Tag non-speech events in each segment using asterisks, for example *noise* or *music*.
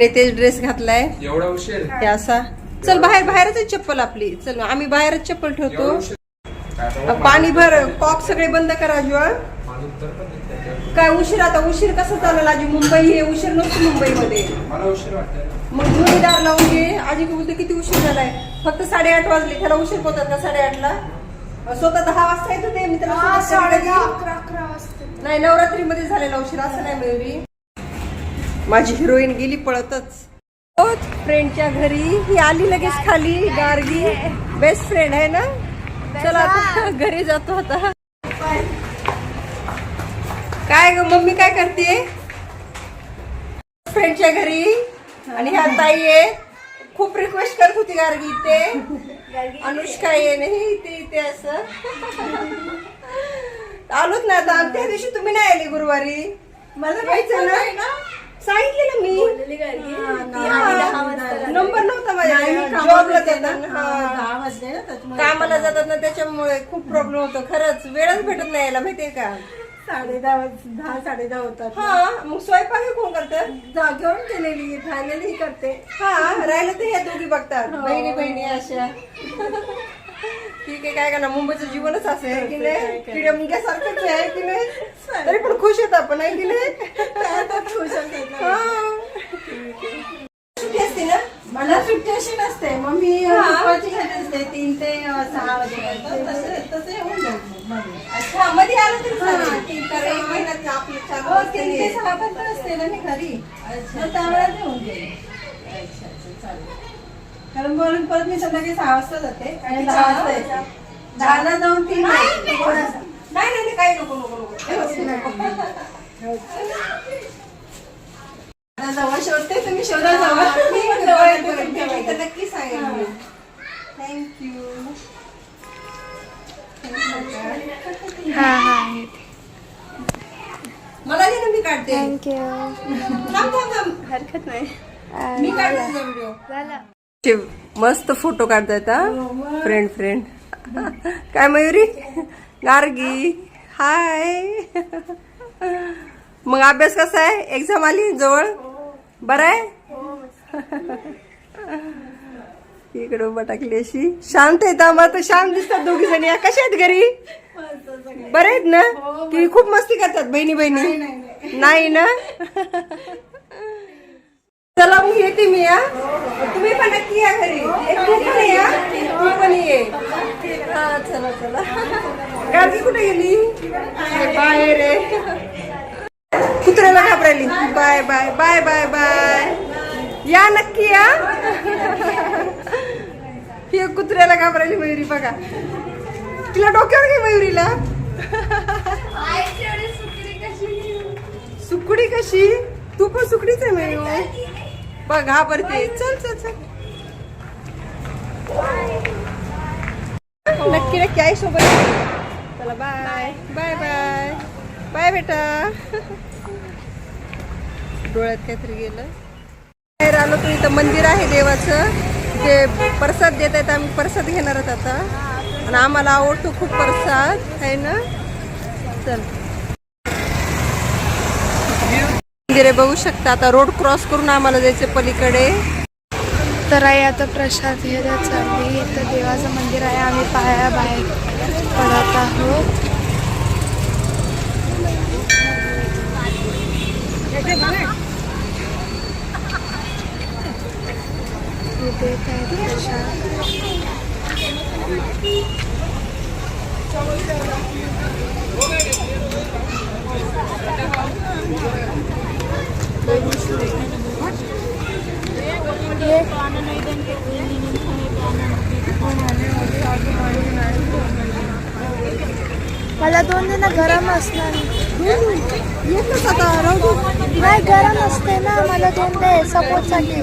तेच ड्रेस घातलाय. एवढा उशीर? हे असा. चल बाहेर बाहेरच चप्पल आपली. चल आम्ही बाहेरच चप्पल ठेवतो. पाणी भर कॉक सगळे बंद करा त्यावर. काय उशीर आता? उशीर कसं चालेल आजी? मुंबई हे उशीर नसतो मुंबईमध्ये. मग दोन्ही दार लावून घे. आजी बोलते किती उशीर झालाय? फक्त साडेआठ वाजले त्याला उशीर होतात का साडेआठला? स्वतः दहा वाजता येत होते मी त्याला सोबत कधी- नाही नवरात्रीमध्ये झालेला उशीर असं नाही मयुरी माझी हिरोईन गेली पळतच. फ्रेंडच्या घरी. ही आली लगेच खाली गार्गी. बेस्ट फ्रेंड आहे ना? चला आता *laughs* घरी जातो आता. काय ग मम्मी काय करते फ्रेंडच्या घरी. आणि ह्या ताई आहे खूप रिक्वेस्ट करत होती गार्गी ते अनुष्का ये नाही ते ते असं. आलोच ना आता. त्या दिवशी तुम्ही नाही आले गुरुवारी. मला जायचं ना. सांगितलेलं मी. नंबर नव्हता माझ्या. जॉबला जातात. कामाला जातात ना. त्याच्यामुळे खूप प्रॉब्लेम होतो. खरंच वेळच भेटत नाही यायला माहितीये का? साडे दहा दहा साडे दहा होतात हा मग स्वयंपाक हे कोण करतं? जा घेऊन गेलेली खायलेली करते. हा राहिलं तर ह्या दोघी बघतात. बहिणी बहिणी अशा. ठीक आहे काय करणार? मुंबईचं जीवनच असं आहे की नाही? किड्या मुंग्यासारखंच आहे की नाही? तरी पण खुश येत आपण आहे की नाही? खुश. हा. सुट्टी असते ना? मला सुट्टी अशी नसते. मग मी हा. दुपारची घेत असते तीन ते सहा वाजेपर्यंत. तसे मध्ये. अच्छा मध्ये आलं तरी हा. तीन तर एक महिन्याचं आपलं चालू हो असते तीन ते. सहा पर्यंत असते ना मी घरी मग त्यावेळेला गेले अच्छा अच्छा चालेल. कारण बोलून परत मी संध्याकाळी सहा वाजता जाते. आणि दहा वाजता येते दहाला जाऊन तीन. नाही नाही. नाही, काही नको नको नको. *laughs* जवळ शोधते तुम्ही शोधा जवळ नक्की सांगेल मला दे ना मी काढते. थँक्यू थांब थांब थांब. हरकत नाही. मी काढते तुझा व्हिडिओ झालं. मस्त फोटो काढतायत फ्रेंड फ्रेंड काय मयुरी? गार्गी. हाय मग अभ्यास कसा आहे? एक्झाम आली जवळ? बरं आहे? इकडे उभा टाकली अशी. शांत आहेत आम्हाला तर शांत दिसतात दोघी जणी. कशा आहेत घरी? बरे आहेत ना? की खूप मस्ती करतात बहिणी बहिणी नाही ना? चला मग येते मी या तुम्ही पण नक्की या घरी. तू पण या तू पण ये. हा चला चला. गाडी कुठे गेली? हे बाहेर आहे. कुत्र्याला घाबरायली. Bye bye bye bye bye. या नक्की या एक कुत्र्याला घाबरायली मयुरी बघा. तिला डोक्यावर घे मयुरीला. सुकडी कशी? तू पण सुकडीच आहे मयूर बघ घाबरते चल चल चल. नक्की नक्की आई सोबत. चला बाय बाय बाय बाय बेटा. डोळ्यात काहीतरी गेलं. बाहेर आलो तू इथं मंदिर आहे देवाचं. ते प्रसाद देत आहेत आम्ही प्रसाद घेणार आहोत आता. आणि आम्हाला आवडतो खूप प्रसाद आहे ना? चल. मंदिरे बघू शकता आता रोड क्रॉस करून आम्हाला जायचं पलीकडे. तर आई आता प्रसाद घ्यायला चालली तर देवाचं मंदिर आहे आम्ही पाया बाहेर पडत आहोत. हे देत आहेत प्रसाद मला दोन जण गरम असणार. येतच आता राहू नाही गरम असते ना मला दोन दे सपोर्टसाठी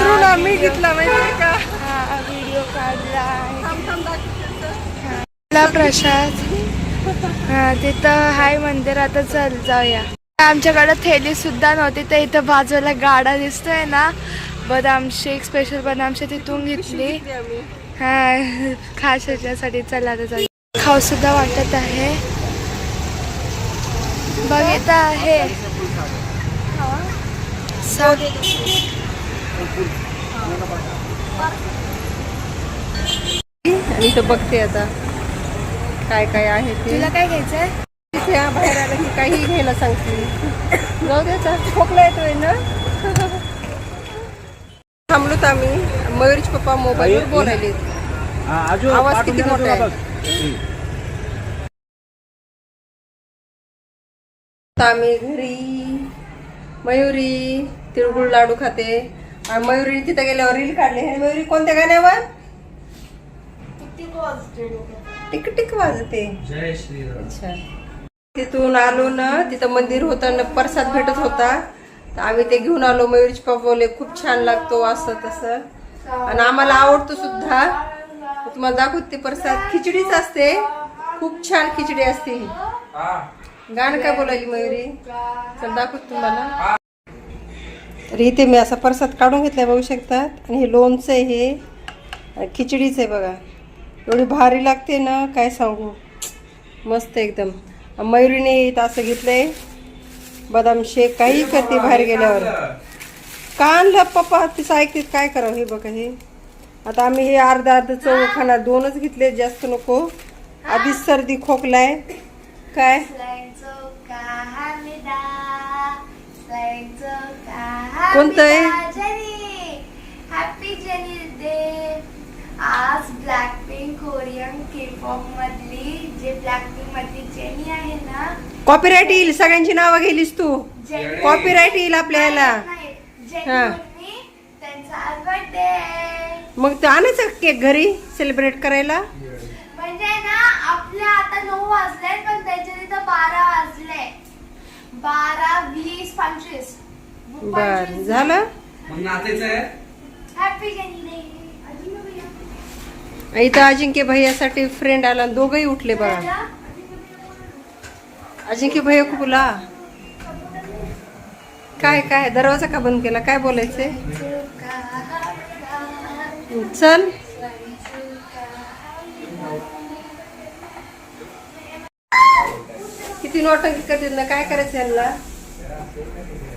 उतरून आम्ही घेतला माहिती का? व्हिडिओ काढला प्रसाद. हा तिथं हाय मंदिर आता चल जाऊया. आमच्याकडे थैली सुद्धा नव्हती तर इथं बाजूला गाडा दिसतोय ना? बदाम शेक स्पेशल बदाम शेक तिथून घेतली. हा खास ह्याच्यासाठी चला आता जाऊया. खाऊ सुद्धा वाटत आहे. बघित आहे. आणि इथं बघते आता काय काय आहे ते. तुला काय घ्यायचंय? तिथे हा बाहेर आलं की काही घ्यायला सांगते जाऊ दे आता खोकला येतोय ना? थांबलोत आम्ही. मयूरचे पप्पा मोबाईलवर बोलायले आवाज किती मोठा आहे? आता आम्ही घरी मयुरी तिळगुळ लाडू खाते. आणि मयुरी तिथे गेल्यावर रील काढले. हे मयुरी कोणत्या गाण्यावर? टिक टिक वाजते. अच्छा. तिथून आलो ना तिथं मंदिर होतं ना प्रसाद भेटत होता. तर आम्ही ते घेऊन आलो मयुरीचे पप्पा बोलले खूप छान लागतो असं तसं. आणि आम्हाला आवडतो सुद्धा. तुम्हाला दाखवते ते प्रसाद खिचडीच असते. खूप छान खिचडी असते गाणं काय बोलायली मयुरी? चल दाखवत तुम्हाला. तर इथे मी असा परसात काढून घेतला बघू शकतात. आणि हे लोणचं आहे हे. खिचडीचं आहे बघा. एवढी भारी लागते ना काय सांगू. मस्त एकदम. मयुरीने इथं असं घेतलंय. बदाम शेक काही करते बाहेर गेल्यावर. का आणलं पप्पा तिचं ऐकते काय करावं हे बघा हे. आता आम्ही हे अर्धा अर्ध चव खाणार दोनच घेतले जास्त नको. आधीच सर्दी खोकलाय. काय? कोणतं आहे? हॅपी जेनी डे आज Blackpink Korean K pop मधली जे ब्लॅक पिंक मधली जेनी आहे ना कॉपीराईट येईल सगळ्यांची नावं गेलीस तू. कॉपीराईट येईल आपल्या ह्याला नाही, जेनी हा. मुर्मी, त्यांचा आज बर्थडे मग ते आणायचं केक घरी सेलिब्रेट करायला. म्हणजे ना आपल्या आता नऊ वाजले पण त्याच्या तिथं बारा वाजले. बारा वीस पंचवीस. बर झालं? मग नाचायचं आहे? हॅपी जेनी डे इथं अजिंक्य भैयासाठी फ्रेंड आला आणि दोघंही उठले बघा. अजिंक्य भैया खूप ला काय काय दरवाजा का बंद केला? काय बोलायचंय चल. किती नोटंकी करतील ना काय करायचं यांना?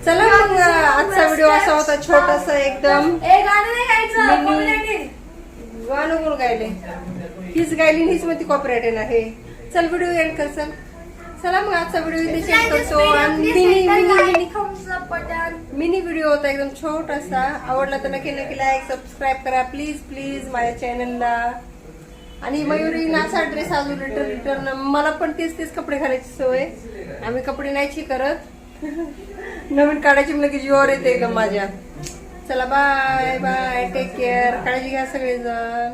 चला मग आजचा व्हिडिओ असा होता छोटासा एकदम. गाणं कोण गायले? हीच गायली हीच मध्ये कॉपरेट आहे. ना हे चल व्हिडिओ एंड कर चल. चला मग आजचा व्हिडिओ इथे शेअर करतो आणि मिनी. मिनी व्हिडिओ होता एकदम छोटासा. आवडला तर नक्की नक्की लाईक सबस्क्राईब करा. प्लीज प्लीज माझ्या चॅनलला आणि मयुरी नासा ड्रेस अजून रिटर्न रिटर्न मला पण तेच तेच कपडे घालायची सवय. आम्ही कपडे नाहीची करत. *laughs* नवीन काढायची म्हणजे की जीवावर येते एकदम माझ्या? चला बाय बाय टेक केअर काळजी घ्या सगळेजण.